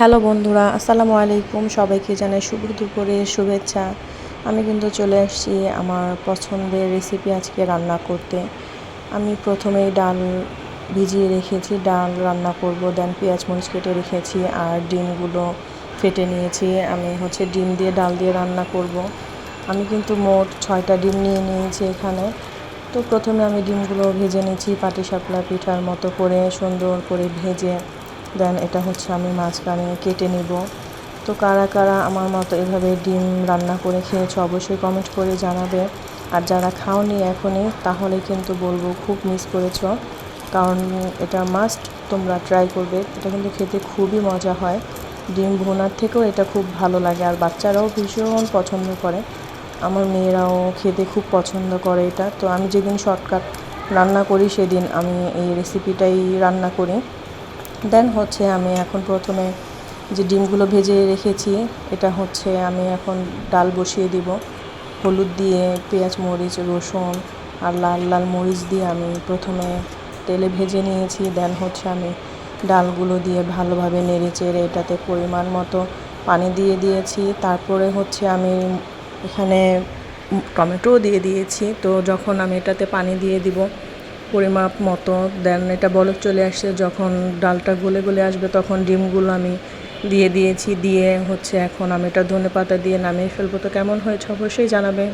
Hello বন্ধুরা, আসসালামু আলাইকুম। সবাইকে জানাই শুভ দুপুরে শুভেচ্ছা। আমি কিন্তু চলে আসছি আমার পছন্দের রেসিপি আজকে রান্না করতে। আমি প্রথমেই ডাল ভিজিয়ে রেখেছি, ডাল রান্না করব, দেন পেঁয়াজ মরিচ কেটে রেখেছি আর ডিমগুলো ফেটে নিয়েছি। আমি হচ্ছে ডিম দিয়ে ডাল দিয়ে রান্না করব। আমি কিন্তু মোট ছয়টা ডিম নিয়ে নিয়েছি এখানে। তো প্রথমে আমি ডিমগুলো ভেজে নিয়েছি পাটি পাটিসাপলা পিঠার মতো করে সুন্দর করে ভেজে দেন এটা হচ্ছে আমি মাঝখানে কেটে নিব। তো কারা কারা আমার মতো এভাবে ডিম রান্না করে খেয়েছো অবশ্যই কমেন্ট করে জানাবে। আর যারা খাওনি এখনই, তাহলে কিন্তু বলব খুব মিস করেছ। কারণ এটা মাস্ট তোমরা ট্রাই করবে। এটা কিন্তু খেতে খুবই মজা হয়। ডিম ভোনার থেকেও এটা খুব ভালো লাগে। আর বাচ্চারাও ভীষণ পছন্দ করে। আমার মেয়েরাও খেতে খুব পছন্দ করে এটা। তো আমি যেদিন শর্টকাট রান্না করি, সেদিন আমি এই রেসিপিটাই রান্না করি। দেন হচ্ছে আমি এখন প্রথমে যে ডিমগুলো ভেজে রেখেছি, এটা হচ্ছে আমি এখন ডাল বসিয়ে দিব। হলুদ দিয়ে পেঁয়াজ, মরিচ, রসুন আর লাল লাল মরিচ দিয়ে আমি প্রথমে তেলে ভেজে নিয়েছি। দেন হচ্ছে আমি ডালগুলো দিয়ে ভালোভাবে নেড়ে চেড়ে এটাতে পরিমাণ মতো পানি দিয়ে দিয়েছি। তারপরে হচ্ছে আমি এখানে টমেটোও দিয়ে দিয়েছি। তো যখন আমি এটাতে পানি দিয়ে দিব পরিমাপ মতো দেন এটা বলক চলে আসছে যখন ডালটা গলে গলে আসবে তখন ডিমগুলো আমি দিয়ে দিয়েছি, দিয়ে হচ্ছে এখন আমি এটা ধনে পাতা দিয়ে নামিয়ে ফেলব। তো কেমন হয়েছে অবশ্যই জানাবে।